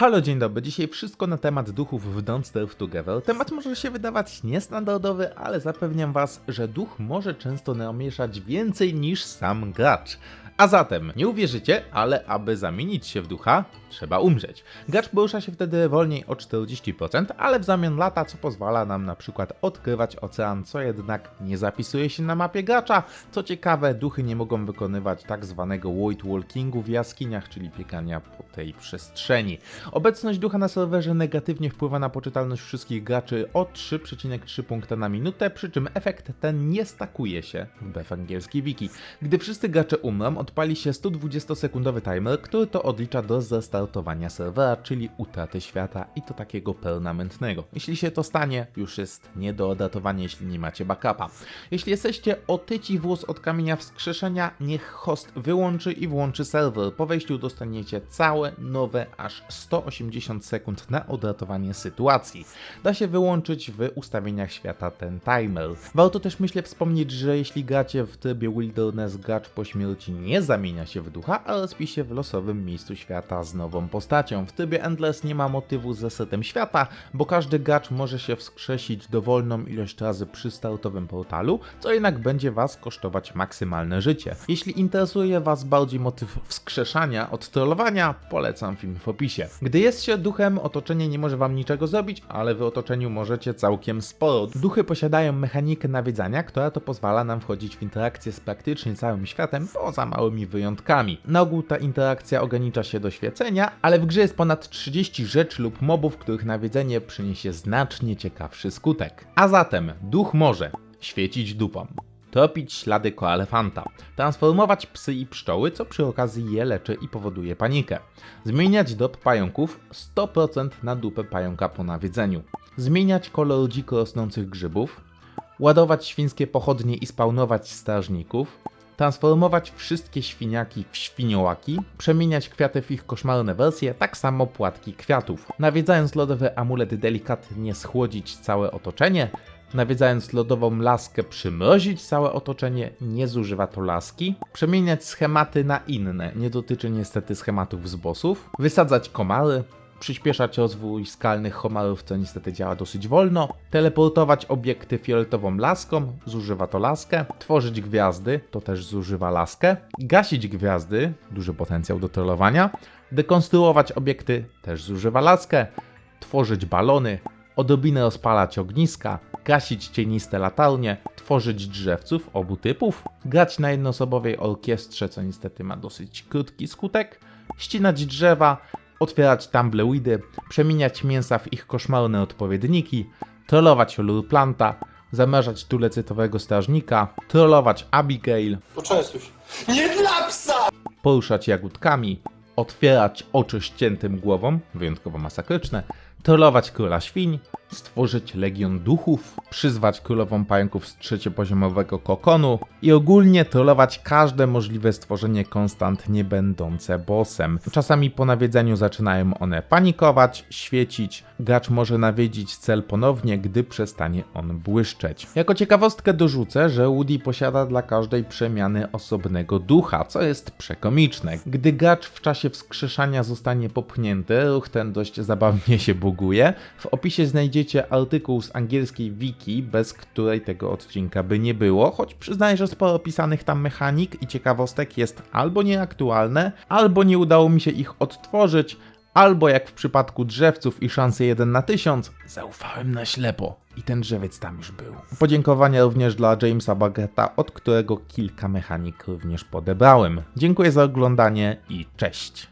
Halo, dzień dobry. Dzisiaj wszystko na temat duchów w Don't Starve Together. Temat może się wydawać niestandardowy, ale zapewniam was, że duch może często namieszać więcej niż sam gracz. A zatem, nie uwierzycie, ale aby zamienić się w ducha, trzeba umrzeć. Gracz porusza się wtedy wolniej o 40%, ale w zamian lata, co pozwala nam na przykład odkrywać ocean, co jednak nie zapisuje się na mapie gracza. Co ciekawe, duchy nie mogą wykonywać tak zwanego void walkingu w jaskiniach, czyli biegania po tej przestrzeni. Obecność ducha na serwerze negatywnie wpływa na poczytalność wszystkich graczy o 3,3 punkta na minutę, przy czym efekt ten nie stakuje się w angielskiej wiki. Gdy wszyscy gracze umrą, odpali się 120-sekundowy timer, który to odlicza do zestartowania serwera, czyli utraty świata i to takiego permanentnego. Jeśli się to stanie, już jest nie do odratowania, jeśli nie macie backupa. Jeśli jesteście otyci włos od kamienia wskrzeszenia, niech host wyłączy i włączy serwer. Po wejściu dostaniecie całe nowe aż 180 sekund na odratowanie sytuacji. Da się wyłączyć w ustawieniach świata ten timer. Warto też myślę wspomnieć, że jeśli gracie w trybie Wilderness, gracz po śmierci nie zamienia się w ducha, ale spi się w losowym miejscu świata z nową postacią. W trybie Endless nie ma motywu z resetem świata, bo każdy gracz może się wskrzesić dowolną ilość razy przy startowym portalu, co jednak będzie was kosztować maksymalne życie. Jeśli interesuje was bardziej motyw wskrzeszania od trollowania, polecam film w opisie. Gdy jest się duchem, otoczenie nie może wam niczego zrobić, ale w otoczeniu możecie całkiem sporo. Duchy posiadają mechanikę nawiedzania, która to pozwala nam wchodzić w interakcję z praktycznie całym światem, poza małymi wyjątkami. Na ogół ta interakcja ogranicza się do świecenia, ale w grze jest ponad 30 rzeczy lub mobów, których nawiedzenie przyniesie znacznie ciekawszy skutek. A zatem, duch może świecić dupą, tropić ślady koalefanta, transformować psy i pszczoły, co przy okazji je leczy i powoduje panikę, zmieniać dop pająków 100% na dupę pająka po nawiedzeniu, zmieniać kolor dziko rosnących grzybów, ładować świńskie pochodnie i spawnować strażników, transformować wszystkie świniaki w świniołaki, przemieniać kwiaty w ich koszmarne wersje, tak samo płatki kwiatów. Nawiedzając lodowy amulet delikatnie schłodzić całe otoczenie, nawiedzając lodową laskę przymrozić całe otoczenie, nie zużywa to laski, przemieniać schematy na inne, nie dotyczy niestety schematów z bossów, wysadzać komary, przyspieszać rozwój skalnych homarów, co niestety działa dosyć wolno, teleportować obiekty fioletową laską, zużywa to laskę, tworzyć gwiazdy, to też zużywa laskę, gasić gwiazdy, duży potencjał do trollowania, dekonstruować obiekty, też zużywa laskę, tworzyć balony, odrobinę rozpalać ogniska, gasić cieniste latarnie, tworzyć drzewców obu typów, grać na jednoosobowej orkiestrze, co niestety ma dosyć krótki skutek, ścinać drzewa, otwierać tumbleweedy, przemieniać mięsa w ich koszmarne odpowiedniki, trollować lurplanta, zamrażać tulecytowego strażnika, trollować Abigail, Poczęstuj się. Nie dla psa! poruszać jagódkami, otwierać oczy ściętym głową, wyjątkowo masakryczne, trollować króla świń, stworzyć legion duchów, przyzwać królową pająków z trzeciopoziomowego kokonu i ogólnie trollować każde możliwe stworzenie konstant nie będące bossem. Czasami po nawiedzeniu zaczynają one panikować, świecić, gracz może nawiedzić cel ponownie, gdy przestanie on błyszczeć. Jako ciekawostkę dorzucę, że Woody posiada dla każdej przemiany osobnego ducha, co jest przekomiczne. Gdy gracz w czasie wskrzeszania zostanie popchnięty, ruch ten dość zabawnie się buguje. W opisie znajdziecie artykuł z angielskiej wiki, bez której tego odcinka by nie było, choć przyznaję, że sporo opisanych tam mechanik i ciekawostek jest albo nieaktualne, albo nie udało mi się ich odtworzyć, albo jak w przypadku drzewców i szansy 1 na 1000, zaufałem na ślepo i ten drzewiec tam już był. Podziękowania również dla Jamesa Bagetta, od którego kilka mechanik również podebrałem. Dziękuję za oglądanie i cześć!